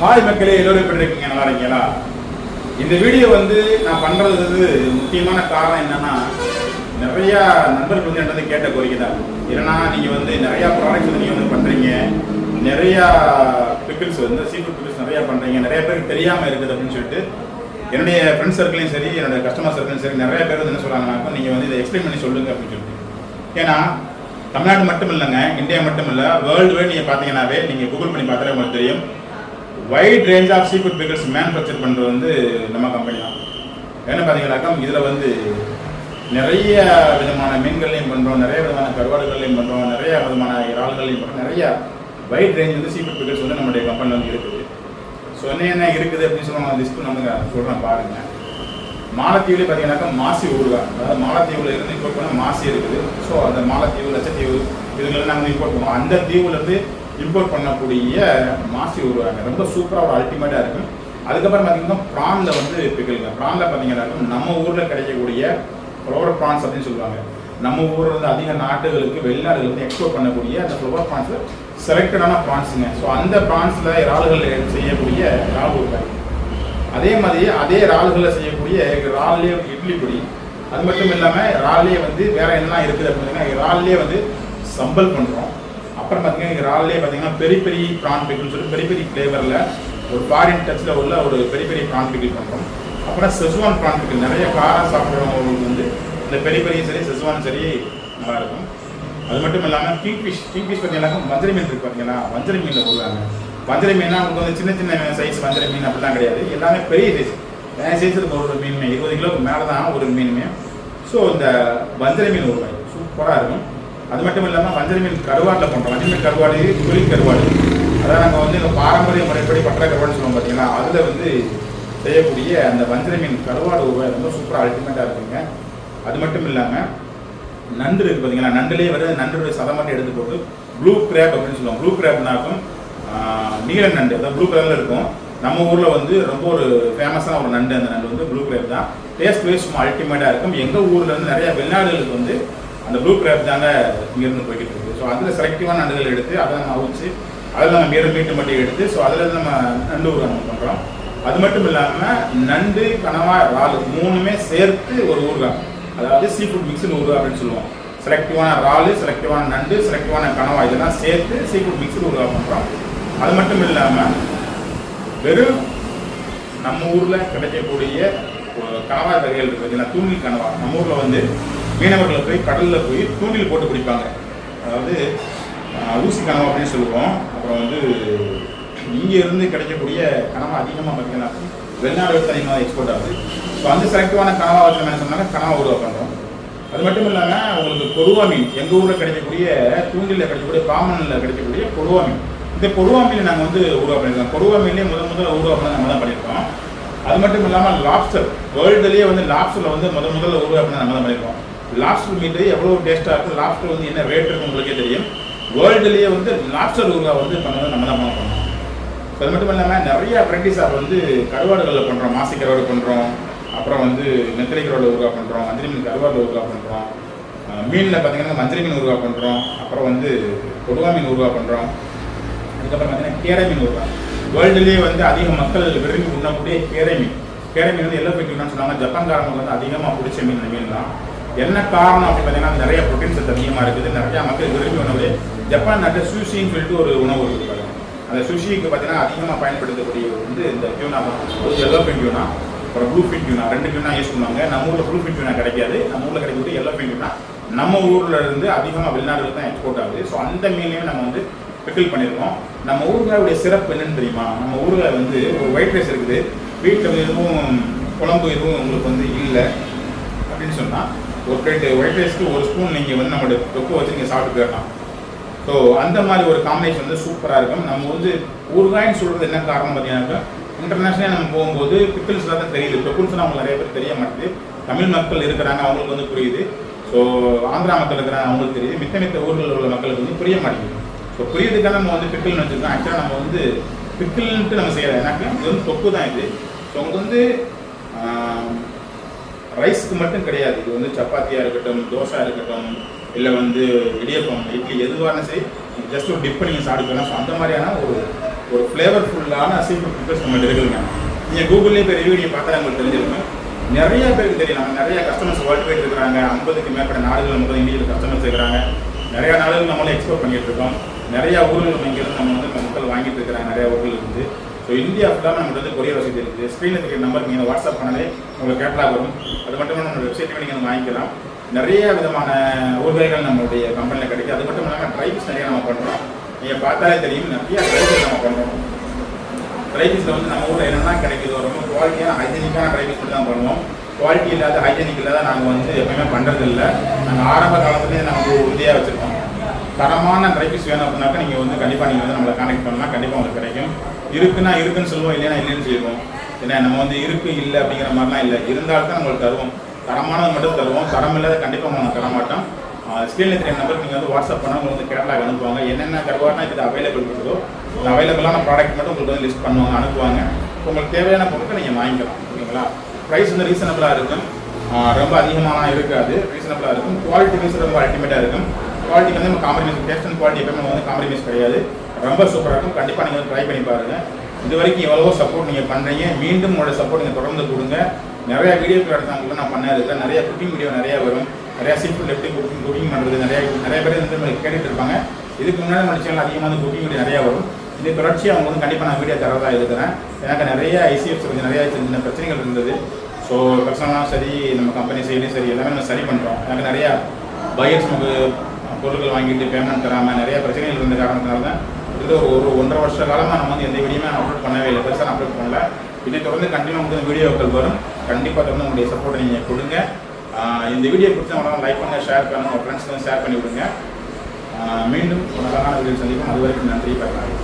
Hi மக்களே எல்லோரும் எப்படி இருக்கீங்க? நல்லா இருக்கீங்களா? இந்த வீடியோ வந்து நான் பண்ணுறது வந்து முக்கியமான காரணம் என்னன்னா நிறையா நண்பர்கள் வந்து என்கிட்ட கேட்ட கோரிக்கை தான். ஏன்னா நீங்கள் வந்து நிறையா ப்ராடக்ட்ஸ் வந்து வந்து பண்ணுறீங்க நிறையா பிக்கிள்ஸ் வந்து சீஃபுட் பிக்கிள்ஸ் நிறையா பண்ணுறீங்க நிறைய பேருக்கு தெரியாமல் இருக்குது அப்படின்னு சொல்லிட்டு என்னுடைய ஃப்ரெண்ட்ஸ் சர்க்கிளையும் சரி என்னுடைய கஸ்டமர் சர்க்கிளையும் சரி நிறைய பேர் வந்து என்ன சொல்கிறாங்கனாக்கா நீங்கள் வந்து இதை எக்ஸ்பிளைன் பண்ணி சொல்லுங்க அப்படின்னு சொல்லிட்டு. ஏன்னா தமிழ்நாடு மட்டும் இல்லைங்க இந்தியா மட்டும் இல்லை வேர்ல்டு வைட் நீங்கள் பார்த்தீங்கன்னாவே நீங்கள் கூகுள் பண்ணி பார்த்தாலே உங்களுக்கு தெரியும். Wide range of seafood packers manufacture பண்ணுறது வந்து நம்ம கம்பெனி தான். என்ன பார்த்தீங்கன்னாக்கா இதில் வந்து நிறைய விதமான மீன்கள்லையும் பண்ணுறோம் நிறைய விதமான கருவாடுகள்லையும் பண்ணுறோம் நிறைய விதமான இறால்கள்லையும் பண்ணுறோம் நிறைய வைட் ரேஞ்ச் வந்து சீஃபுட் பேக்கர்ஸ் வந்து நம்மளுடைய கம்பெனியில் வந்து இருக்குது. ஸோ என்ன என்ன இருக்குது அப்படின்னு சொல்லி நான் லிஸ்ட்டு நம்ம சொல்கிறேன் பாருங்கள் மாலத்தீவுலேயே பார்த்தீங்கன்னாக்கா மாசி ஊருகா அதாவது மாலத்தீவில் இருந்து இம்போர்ட் பண்ண மாசி இருக்குது. ஸோ அந்த மாலத்தீவு லட்சத்தீவு இதுங்கெல்லாம் நாங்கள் இம்போர்ட் பண்ணுவோம். அந்த தீவுலேருந்து இம்போர்ட் பண்ணக்கூடிய மாசி ஊருகாங்க ரொம்ப சூப்பராக ஒரு அல்டிமேட்டாக இருக்கும். அதுக்கப்புறம் பார்த்தீங்கன்னா ப்ரான்ல வந்து பிக்கலுங்க. ப்ரான்ல பார்த்தீங்கன்னா நம்ம ஊரில் கிடைக்கக்கூடிய ஃப்ளவர் ப்ரான்ஸ் அப்படின்னு சொல்லுவாங்க. நம்ம ஊரில் இருந்து அதிக நாட்டுகளுக்கு வெளிநாடுகளுக்கு எக்ஸ்போர்ட் பண்ணக்கூடிய அந்த ஃப்ளவர் ப்ரான்ஸ் செலக்டடான ப்ரான்ஸுங்க ஸோ அந்த ப்ரான்ஸில் இறால்கள் செய்யக்கூடிய இறால் கொடுப்பாங்க அதே மாதிரி அதே இறால்களில் செய்யக்கூடிய இறால்லே இட்லி பொடி. அது மட்டும் இல்லாமல் இறால்லே வந்து வேற என்னெல்லாம் இருக்குது அப்படின்னா இறால்லே வந்து சம்பல் பண்ணுறோம் அப்புறம் பார்த்தீங்கன்னா இறால்லே பார்த்தீங்கன்னா பெரிய பெரிய ப்ரான் பிக்கிள்னு சொல்லி பெரிய பெரிய ஃப்ளேவரில் ஒரு ஃபாரின் டச்சில் உள்ள ஒரு பெரிய பெரிய ப்ரான் பிக்கிள் பண்ணுறோம் அப்புறம் செசுவான் ப்ரான் பிக்கிள் நிறைய காரம் சாப்பிட்றவங்களுக்கு வந்து இந்த பெரிய பெரிய சரி செசுவான் சரி நல்லா இருக்கும். அது மட்டும் இல்லாமல் கிங்ஃபிஷ் கிங்ஃபிஷ் ஃபிஷ் பார்த்தீங்கன்னா வஞ்சரை மீன் இருக்கு பார்த்தீங்கன்னா வஞ்சரை மீனில் போடுவாங்க. வஞ்சரை மீனா உங்களுக்கு வந்து சின்ன சின்ன சைஸ் வஞ்சரை மீன் அப்படிலாம் கிடையாது. எல்லாமே பெரிய சைஸ் வேறு சைஸ் இருக்க ஒரு மீனுமே இருபது கிலோக்கு மேலே தான் ஒரு மீனுமே. ஸோ இந்த வஞ்சரை மீன் ஒரு சூப்பராக இருக்கும். அது மட்டும் இல்லாமல் வஞ்சரி மீன் கருவாட்டில் பண்ணுறோம் வஞ்சரி மீன் கருவாடு குழி கருவாடு. அதாவது நாங்கள் வந்து எங்கள் பாரம்பரிய முறைப்படி பட்டற கருவாடுன்னு சொல்லுவோம் பார்த்தீங்கன்னா அதில் வந்து செய்யக்கூடிய அந்த வஞ்சரி மீன் கருவாடு ஒரு ரொம்ப சூப்பராக அல்டிமேட்டாக இருக்குங்க. அது மட்டும் இல்லாமல் நண்டு இருக்குது பார்த்தீங்களா நண்டுலேயே வந்து நண்டுடைய சதை மட்டும் எடுத்து போட்டு ப்ளூ கிராப் அப்படின்னு சொல்லுவோம் ப்ளூ கிராப்னாக்கும் நீல நண்டு. அதாவது ப்ளூ கலரில் இருக்கும். நம்ம ஊரில் வந்து ரொம்ப ஒரு ஃபேமஸான ஒரு நண்டு அந்த நண்டு வந்து ப்ளூ கிராப் தான். டேஸ்ட் வைஸ் சும்மா அல்டிமேட்டாக இருக்கும். எங்கள் ஊரில் வந்து நிறைய வெளிநாடுகளுக்கு வந்து அந்த ப்ளூ கிராப் தாங்க இங்கேருந்து போய்கிட்டு இருக்குது ஸோ அதில் செலக்டிவான நண்டுகள் எடுத்து அதை நம்ம அவிச்சு அதில் நம்ம மீற மீட்டு மட்டும் எடுத்து ஸோ அதில் நம்ம நண்டு ஊறுகாய் நம்ம பண்ணுறோம் அது மட்டும் இல்லாமல் நண்டு கனவா இறால் மூணுமே சேர்த்து ஒரு ஊறுகாய். அதாவது சீ ஃபுட் மிக்ஸ்னு ஊர்கா அப்படின்னு சொல்லுவோம். செலக்டிவான இறால் செலக்டிவான நண்டு செலக்டிவான கனவா இதெல்லாம் சேர்த்து சீ ஃபுட் மிக்ஸ்னு ஊர்கா பண்ணுறோம் அது மட்டும் இல்லாமல் வெறும் நம்ம ஊரில் கிடைக்கக்கூடிய கனவா வகைகள் இருக்குது பார்த்தீங்கன்னா தூங்கி கனவா. நம்ம ஊரில் வந்து மீனவர்களை போய் கடலில் போய் தூண்டில் போட்டு பிடிப்பாங்க அதாவது ஊசி கனவு அப்படின்னு சொல்லுவோம். அப்புறம் வந்து இங்கே இருந்து கிடைக்கக்கூடிய கனவை அதிகமாக பார்த்தீங்கன்னா வெளிநாடு அதிகமாக எக்ஸ்போர்ட் ஆகுது. ஸோ அந்த செலக்டிவான கனவா வச்சு என்ன சொன்னாங்க கனவா உருவாக்கணும் அது மட்டும் இல்லாமல் உங்களுக்கு கொடுவா மீன் எங்கள் ஊரில் கிடைக்கக்கூடிய தூண்டில் கிடைக்கக்கூடிய காமனில் கிடைக்கக்கூடிய கொடுவா மீன். இந்த கொடுவா மீன் நாங்கள் வந்து உருவா பண்ணியிருக்கோம். கொடுவா மீன்லேயே முதல் முதல்ல உருவா பண்ண நம்ம தான் பண்ணியிருக்கோம். அது மட்டும் இல்லாமல் லாப்ஸ்டர் வேர்ல்டுலேயே வந்து லாப்ஸ்டரில் வந்து முத முதல்ல உருவா பண்ண நம்ம தான் பண்ணியிருக்கோம். லாப்ஸ்டர் மீட் எவ்வளோ டேஸ்ட்டாக இருக்கும் லாப்ஸ்டர் வந்து என்ன ரேட் இருக்கும் உங்களுக்கே தெரியும். வேர்ல்டுலேயே வந்து லாப்ஸ்டர் உருவா வந்து பண்ணது நம்ம தான் பண்ணோம் அது மட்டும் இல்லாமல் நிறைய வெரைட்டிஸ் வந்து கருவாடுகளில் பண்ணுறோம் மாசி கருவாடு பண்ணுறோம் அப்புறம் வந்து நெத்திரை கருவாடு ஊர்கா பண்ணுறோம் மந்திரி மீன் கருவாடு ஊர்கா பண்ணுறோம் மீனில் பார்த்தீங்கன்னா மந்திரி மீன் ஊர்கா பண்ணுறோம் அப்புறம் வந்து கொடுவா மீன் ஊர்கா பண்ணுறோம் அதுக்கப்புறம் பார்த்தீங்கன்னா கேரை மீன் ஊர்கா வேர்ல்டுலேயே வந்து அதிக மக்கள் விரும்பி உண்ணக்கூடிய கேரை மீன் கேரை மீன் வந்து எல்லோ பிடிக்கணும்னு சொன்னாங்க. ஜப்பான்காரங்களுக்கு வந்து அதிகமாக பிடிச்ச மீன் இந்த தான். என்ன காரணம் அப்படின்னு பார்த்தீங்கன்னா நிறைய ப்ரோட்டீன் சத்து அதிகமாக இருக்குது. நிறைய மக்கள் விரும்பி உணவு. ஜப்பான் நாட்டில் சுஷின்னு சொல்லிட்டு ஒரு உணவு இருக்குது அந்த சுஷிக்கு பார்த்தீங்கன்னா அதிகமாக பயன்படுத்தக்கூடிய வந்து இந்த டியூனா ஒரு எல்லோ பின் டியூனா அப்புறம் ப்ளூ பின் டியூனா ரெண்டு டியூனா யூஸ் பண்ணுவாங்க. நம்ம ஊரில் ப்ளூ பின் டியூனா கிடைக்காது. நம்ம ஊரில் கிடைக்கக்கூடிய எல்லோ பின் டியூனா நம்ம ஊரில் இருந்து அதிகமாக வெளிநாடுகளுக்கு தான் எக்ஸ்போர்ட் ஆகுது. ஸோ அந்த மீனையும் நம்ம வந்து பிக்கிள் பண்ணியிருக்கோம் நம்ம ஊறுகாயுடைய சிறப்பு என்னன்னு தெரியுமா? நம்ம ஊரில் வந்து ஒரு ஒயிட் ரைஸ் இருக்குது. வீட்டில் எதுவும் குழம்பு எதுவும் உங்களுக்கு வந்து இல்லை அப்படின்னு சொன்னால் ஒரு பிளேட்டு ஒயிட் ரைஸ்க்கு ஒரு ஸ்பூன் நீங்கள் வந்து நம்மளுடைய தொக்கு வச்சு நீங்கள் சாப்பிட்டு போயிடலாம். ஸோ அந்த மாதிரி ஒரு காம்பினேஷன் வந்து சூப்பராக இருக்கும். நம்ம வந்து ஊறுகாய்னு சொல்கிறது என்ன காரணம் பார்த்தீங்கன்னாக்கா இன்டர்நேஷனலாக நம்ம போகும்போது பிக்கிள்ஸ் தான் தெரியுது. பிப்பிள்ஸ்லாம் அவங்களுக்கு நிறைய பேர் தெரிய மாட்டேது தமிழ் மக்கள் இருக்கிறாங்க அவங்களுக்கு வந்து புரியுது. ஸோ ஆந்திரா மக்கள் இருக்கிறாங்க அவங்களுக்கு தெரியுது. மித்த மித்த ஊர்களில் உள்ள மக்களுக்கு வந்து புரிய மாட்டேங்குது. ஸோ புரியதுக்காக நம்ம வந்து பிக்கிள்னு வச்சுருக்கோம். ஆக்சுவலாக நம்ம வந்து பிக்கிள்ன்ட்டு நம்ம செய்யலாம் ஏன்னாக்கா இது வந்து தொக்கு தான் இது. ஸோ உங்களுக்கு வந்து ரைஸ்க்கு மட்டும் கிடையாது. இது வந்து சப்பாத்தியாக இருக்கட்டும் தோசை இருக்கட்டும் இல்லை வந்து இடியப்பம் இட்லி எதுவான சரி ஜஸ்ட் ஒரு டிப் நீங்கள் சாப்பிட்டுக்கலாம் ஸோ அந்த மாதிரியான ஒரு ஒரு ஃப்ளேவர்ஃபுல்லான சீ ஃபுட் ப்ரிப்பர்ஸ் நம்மகிட்ட இருக்குதுங்க. நீங்கள் கூகுள்லேயே இப்போ ரிவ்யூ நீங்கள் பார்த்தா உங்களுக்கு தெரிஞ்சிருக்கும். நிறைய பேருக்கு தெரியும். நம்ம நிறைய கஸ்டமர்ஸ் வேர்ல்டு வைட் இருக்கிறாங்க. ஐம்பதுக்கு மேற்பட்ட நாடுகள் நம்ம இந்தியில் கஸ்டமர்ஸ் இருக்கிறாங்க. நிறைய நாடுகள் நம்மளும் எக்ஸ்போர்ட் பண்ணிட்டு இருக்கோம். நிறைய ஊர்கள் நம்ம இங்கிருந்து நம்ம வந்து மக்கள் வாங்கிட்டு இருக்கிறாங்க. நிறைய ஊர்கள் இருந்து. ஸோ இந்தியா ஃபுல்லாக நம்மளுக்கு வந்து கொரியர் வசதி இருக்குது. ஸ்க்ரீனில் இருக்கிற நம்பர் நீங்கள் வாட்ஸ்அப் பண்ணாலே உங்களுக்கு கேட்லாக் வரும். அது மட்டும் இல்லாமல் நம்ம வெப்சைட்டில் நீங்கள் வந்து வாங்கிக்கலாம். நிறைய விதமான ஊர்வகைகள் நம்மளுடைய கம்பெனியில் கிடைக்கும் அது மட்டும் இல்லாமல் ட்ரைப்ஸ் நிறைய நம்ம பண்ணுறோம் நீங்கள் பார்த்தாலே தெரியும் நிறைய ட்ரைப்ஸ் நம்ம பண்ணுறோம் ட்ரைபீஸில் வந்து நம்ம ஊரில் என்னென்ன கிடைக்குதோ ரொம்ப குவாலிட்டியான ஹைஜெனிக்கான ட்ரைபீஸ் மட்டும் தான் பண்ணுவோம். குவாலிட்டி இல்லாத ஹைஜெனிக் இல்லாத நாங்கள் வந்து எப்பயுமே பண்ணுறது இல்லை நாங்கள் ஆரம்ப காலத்துலேயே நாங்கள் உறுதியாக வச்சுருக்கோம். தரமான ட்ரைபீஸ் வேணும் அப்படின்னாக்கா நீங்கள் வந்து கண்டிப்பாக நீங்கள் வந்து நம்மளை கான்டெக்ட் பண்ணலாம் கண்டிப்பாக உங்களுக்கு கிடைக்கும். இருக்குன்னா இருக்குன்னு சொல்லுவோம் இல்லைன்னா இல்லைன்னு சொல்லுவோம் ஏன்னா நம்ம வந்து இருக்கு இல்லை அப்படிங்கிற மாதிரிலாம் இல்லை. இருந்தால் தான் உங்களுக்கு தருவோம். தரமானது மட்டும் தருவோம். தரம் இல்லாத கண்டிப்பாக நாங்கள் தர மாட்டோம். ஸ்க்ரீனில் இருக்கிற நம்பருக்கு நீங்கள் வந்து வாட்ஸ்அப் பண்ணால் உங்களுக்கு வந்து கேரளாவுக்கு அனுப்புவாங்க. என்னென்ன கருவானா இது அவைலபிள் இருக்குதோ இந்த அவைலபிளான ப்ராடக்ட் மட்டும் உங்களுக்கு வந்து லிஸ்ட் பண்ணுவாங்க அனுப்புவாங்க. உங்களுக்கு தேவையான பொருட்களை நீங்கள் வாங்கிக்கலாம் ஓகேங்களா ப்ரைஸ் வந்து ரீசனபிளாக இருக்கும். ரொம்ப அதிகமாக இருக்காது. ரீசனபிளாக இருக்கும். குவாலிட்டி வைஸ் ரொம்ப அல்டிமேட்டாக இருக்கும். குவாலிட்டி வந்து நம்ம காம்ப்ரமைஸ் டேஸ்ட் அண்ட் குவாலிட்டி எப்பவுமே வந்து காம்ப்ரமைஸ் கிடையாது. ரொம்ப சூப்பராக இருக்கும். கண்டிப்பாக நீங்கள் வந்து ட்ரை பண்ணி பாருங்கள் இது வரைக்கும் எவ்வளவோ சப்போர்ட் நீங்கள் பண்ணுறீங்க மீண்டும் உங்களோட சப்போர்ட் நீங்கள் தொடர்ந்து கொடுங்க. நிறைய வீடியோக்கள் எடுத்தாங்க நான் பண்ண நிறைய குக்கிங் வீடியோ நிறைய வரும். நிறைய சிம்பிள் எப்படி குக்கிங் குக்கிங் பண்ணுறது நிறைய நிறைய பேர் வந்து கேட்டுட்டு இருப்பாங்க. இதுக்கு முன்னாடி நம்ம சேனல் அதிகமாக வந்து குக்கிங் வீடியோ நிறையா வரும். இது தொடர்ச்சியாக அவங்க வந்து கண்டிப்பாக நான் வீடியோ தரதா இருக்கிறேன் எனக்கு நிறைய ஐசிஎஃப்ஸ் கொஞ்சம் நிறைய சின்ன சின்ன பிரச்சனைகள் இருந்தது. ஸோ பர்சனலாக சரி நம்ம கம்பெனி சைட்லையும் சரி எல்லாமே நம்ம சரி பண்ணுறோம் எனக்கு நிறையா பையர்ஸ் நமக்கு பொருட்கள் வாங்கிட்டு பேமெண்ட் தராமல் நிறைய பிரச்சனைகள் இருந்த காரணத்தினால தான் இது ஒரு ஒரு ஒன்றரை வருஷ காலமாக நம்ம வந்து எந்த வீடியோமே அப்லோட் பண்ணவே இல்லை. பெருசாக அப்லோட் பண்ணல. இதை தொடர்ந்து கண்டிப்பாக வந்து வீடியோக்கள் வரும். கண்டிப்பாக தொடர்ந்து உங்களுடைய சப்போர்ட்டை நீங்கள் கொடுங்க. இந்த வீடியோ பிடிச்சவங்களாம் லைக் பண்ணுங்கள் ஷேர் பண்ணுங்கள் உங்கள் ஃப்ரெண்ட்ஸ்க்கு ஷேர் பண்ணி விடுங்க. மீண்டும் ஒரு நல்ல வீடியோ சந்திப்போம். அது வரைக்கும் நன்றி பார்க்கலாம்